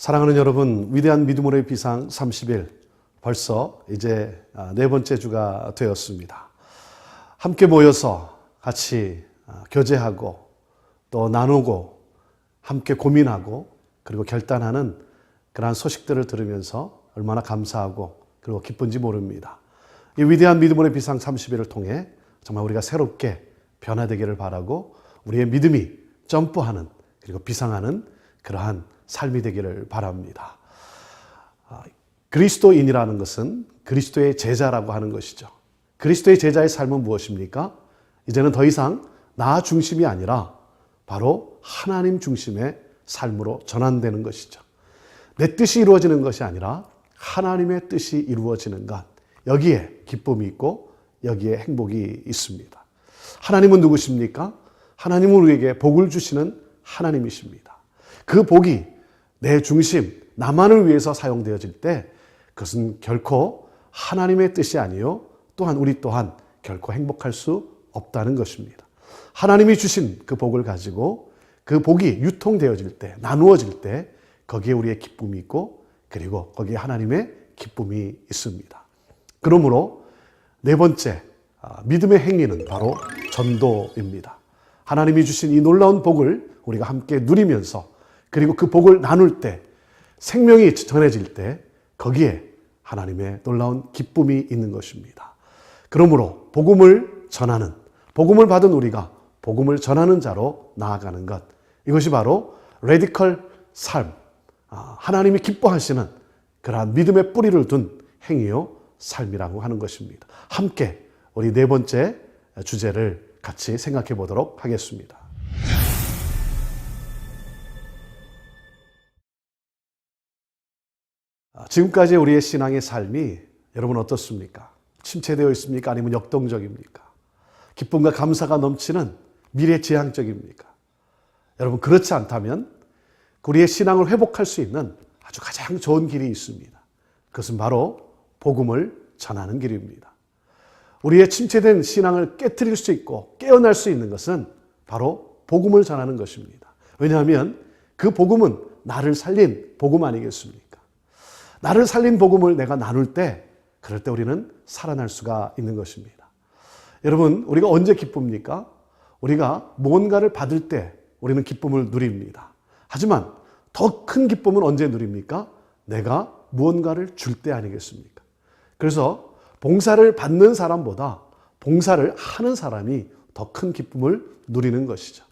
사랑하는 여러분, 위대한 믿음으로의 비상 30일 벌써 이제 아, 네 번째 주가 되었습니다. 함께 모여서 같이 아, 교제하고 또 나누고 함께 고민하고 그리고 결단하는 그러한 소식들을 들으면서 얼마나 감사하고 그리고 기쁜지 모릅니다. 이 위대한 믿음으로의 비상 30일을 통해 정말 우리가 새롭게 변화되기를 바라고 우리의 믿음이 점프하는 그리고 비상하는 그러한 삶이 되기를 바랍니다. 아, 그리스도인이라는 것은 그리스도의 제자라고 하는 것이죠. 그리스도의 제자의 삶은 무엇입니까? 이제는 더 이상 나 중심이 아니라 바로 하나님 중심의 삶으로 전환되는 것이죠. 내 뜻이 이루어지는 것이 아니라 하나님의 뜻이 이루어지는 것. 여기에 기쁨이 있고 여기에 행복이 있습니다. 하나님은 누구십니까? 하나님은 우리에게 복을 주시는 하나님이십니다. 그 복이 내 중심, 나만을 위해서 사용되어질 때 그것은 결코 하나님의 뜻이 아니요. 또한 우리 또한 결코 행복할 수 없다는 것입니다. 하나님이 주신 그 복을 가지고 그 복이 유통되어질 때, 나누어질 때 거기에 우리의 기쁨이 있고 그리고 거기에 하나님의 기쁨이 있습니다. 그러므로 네 번째 아, 믿음의 행위는 바로 전도입니다. 하나님이 주신 이 놀라운 복을 우리가 함께 누리면서 그리고 그 복을 나눌 때 생명이 전해질 때 거기에 하나님의 놀라운 기쁨이 있는 것입니다. 그러므로 복음을 전하는 복음을 받은 우리가 복음을 전하는 자로 나아가는 것 이것이 바로 레디컬 삶 아, 하나님이 기뻐하시는 그러한 믿음의 뿌리를 둔 행위요 삶이라고 하는 것입니다. 함께 우리 네 번째 주제를 같이 생각해 보도록 하겠습니다. 지금까지 우리의 신앙의 삶이 여러분 어떻습니까? 침체되어 있습니까? 아니면 역동적입니까? 기쁨과 감사가 넘치는 미래 지향적입니까? 여러분 그렇지 않다면 우리의 신앙을 회복할 수 있는 아주 가장 좋은 길이 있습니다. 그것은 바로 복음을 전하는 길입니다. 우리의 침체된 신앙을 깨뜨릴 수 있고 깨어날 수 있는 것은 바로 복음을 전하는 것입니다. 왜냐하면 그 복음은 나를 살린 복음 아니겠습니까? 나를 살린 복음을 내가 나눌 때 그럴 때 우리는 살아날 수가 있는 것입니다. 여러분, 우리가 언제 기쁩니까? 우리가 뭔가를 받을 때 우리는 기쁨을 누립니다. 하지만 더 큰 기쁨은 언제 누립니까? 내가 무언가를 줄 때 아니겠습니까? 그래서 봉사를 받는 사람보다 봉사를 하는 사람이 더 큰 기쁨을 누리는 것이죠.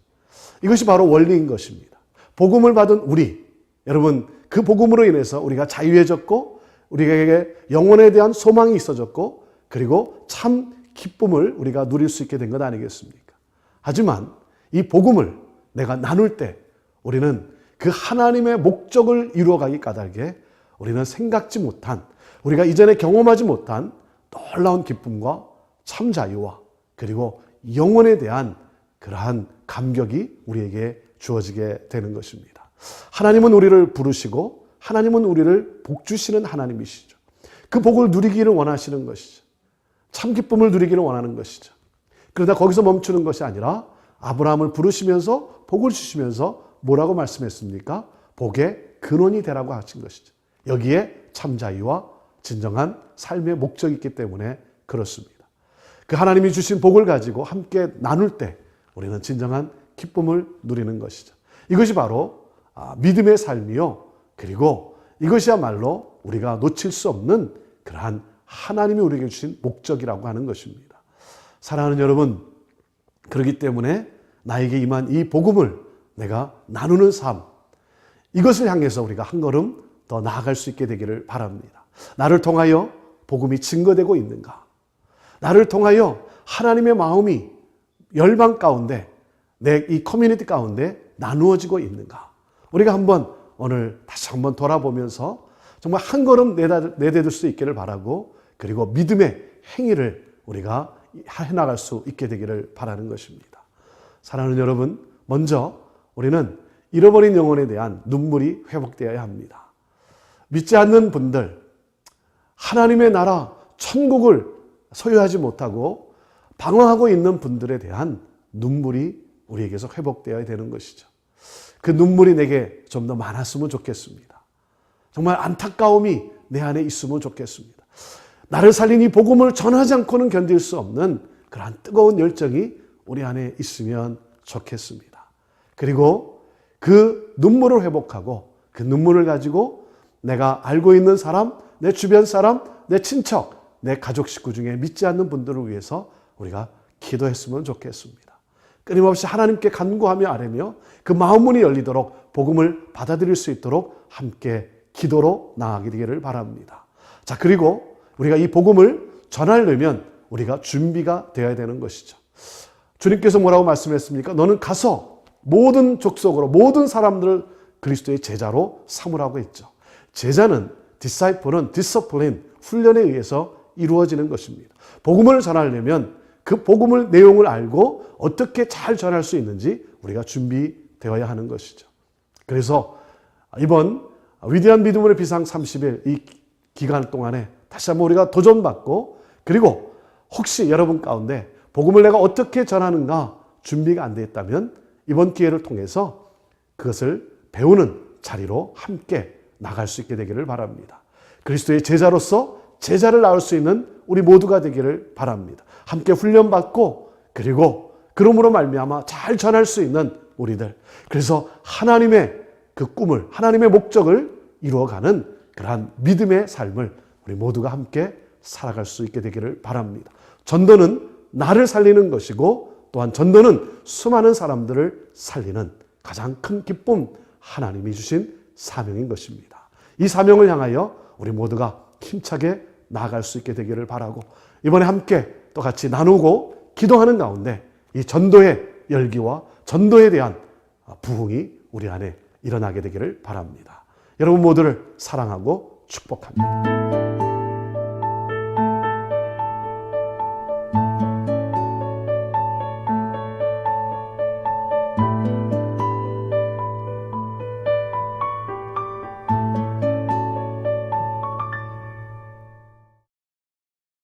이것이 바로 원리인 것입니다. 복음을 받은 우리, 여러분, 그 복음으로 인해서 우리가 자유해졌고, 우리에게 영혼에 대한 소망이 있어졌고, 그리고 참 기쁨을 우리가 누릴 수 있게 된 것 아니겠습니까? 하지만 이 복음을 내가 나눌 때 우리는 그 하나님의 목적을 이루어가기 까닭에 우리는 생각지 못한, 우리가 이전에 경험하지 못한 놀라운 기쁨과 참 자유와 그리고 영혼에 대한 그러한 감격이 우리에게 주어지게 되는 것입니다. 하나님은 우리를 부르시고 하나님은 우리를 복 주시는 하나님이시죠. 그 복을 누리기를 원하시는 것이죠. 참 기쁨을 누리기를 원하는 것이죠. 그러다 거기서 멈추는 것이 아니라 아브라함을 부르시면서 복을 주시면서 뭐라고 말씀했습니까? 복의 근원이 되라고 하신 것이죠. 여기에 참 자유와 진정한 삶의 목적이 있기 때문에 그렇습니다. 그 하나님이 주신 복을 가지고 함께 나눌 때 우리는 진정한 기쁨을 누리는 것이죠. 이것이 바로 아, 믿음의 삶이요. 그리고 이것이야말로 우리가 놓칠 수 없는 그러한 하나님이 우리에게 주신 목적이라고 하는 것입니다. 사랑하는 여러분, 그렇기 때문에 나에게 임한 이 복음을 내가 나누는 삶, 이것을 향해서 우리가 한 걸음 더 나아갈 수 있게 되기를 바랍니다. 나를 통하여 복음이 증거되고 있는가? 나를 통하여 하나님의 마음이 열방 가운데 내 이 커뮤니티 가운데 나누어지고 있는가? 우리가 한번 오늘 다시 한번 돌아보면서 정말 한 걸음 내대들 수 있기를 바라고 그리고 믿음의 행위를 우리가 해나갈 수 있게 되기를 바라는 것입니다. 사랑하는 여러분, 먼저 우리는 잃어버린 영혼에 대한 눈물이 회복되어야 합니다. 믿지 않는 분들, 하나님의 나라, 천국을 소유하지 못하고 방황하고 있는 분들에 대한 눈물이 우리에게서 회복되어야 되는 것이죠. 그 눈물이 내게 좀 더 많았으면 좋겠습니다. 정말 안타까움이 내 안에 있으면 좋겠습니다. 나를 살린 이 복음을 전하지 않고는 견딜 수 없는 그러한 뜨거운 열정이 우리 안에 있으면 좋겠습니다. 그리고 그 눈물을 회복하고 그 눈물을 가지고 내가 알고 있는 사람, 내 주변 사람, 내 친척, 내 가족 식구 중에 믿지 않는 분들을 위해서 우리가 기도했으면 좋겠습니다. 끊임없이 하나님께 간구하며 아뢰며 그 마음문이 열리도록 복음을 받아들일 수 있도록 함께 기도로 나아가게 되기를 바랍니다. 자, 그리고 우리가 이 복음을 전하려면 우리가 준비가 되어야 되는 것이죠. 주님께서 뭐라고 말씀했습니까? 너는 가서 모든 족속으로 모든 사람들을 그리스도의 제자로 삼으라고 했죠. 제자는 디사이플은 디서플린 훈련에 의해서 이루어지는 것입니다. 복음을 전하려면 그 복음을 내용을 알고 어떻게 잘 전할 수 있는지 우리가 준비되어야 하는 것이죠. 그래서 이번 위대한 믿음의 비상 30일 이 기간 동안에 다시 한번 우리가 도전받고 그리고 혹시 여러분 가운데 복음을 내가 어떻게 전하는가 준비가 안돼 있다면 이번 기회를 통해서 그것을 배우는 자리로 함께 나갈 수 있게 되기를 바랍니다. 그리스도의 제자로서 제자를 낳을 수 있는 우리 모두가 되기를 바랍니다. 함께 훈련받고 그리고 그러므로 말미암아 잘 전할 수 있는 우리들. 그래서 하나님의 그 꿈을 하나님의 목적을 이루어가는 그러한 믿음의 삶을 우리 모두가 함께 살아갈 수 있게 되기를 바랍니다. 전도는 나를 살리는 것이고 또한 전도는 수많은 사람들을 살리는 가장 큰 기쁨 하나님이 주신 사명인 것입니다. 이 사명을 향하여 우리 모두가 힘차게 나아갈 수 있게 되기를 바라고 이번에 함께 또 같이 나누고 기도하는 가운데 이 전도의 열기와 전도에 대한 부흥이 우리 안에 일어나게 되기를 바랍니다. 여러분 모두를 사랑하고 축복합니다.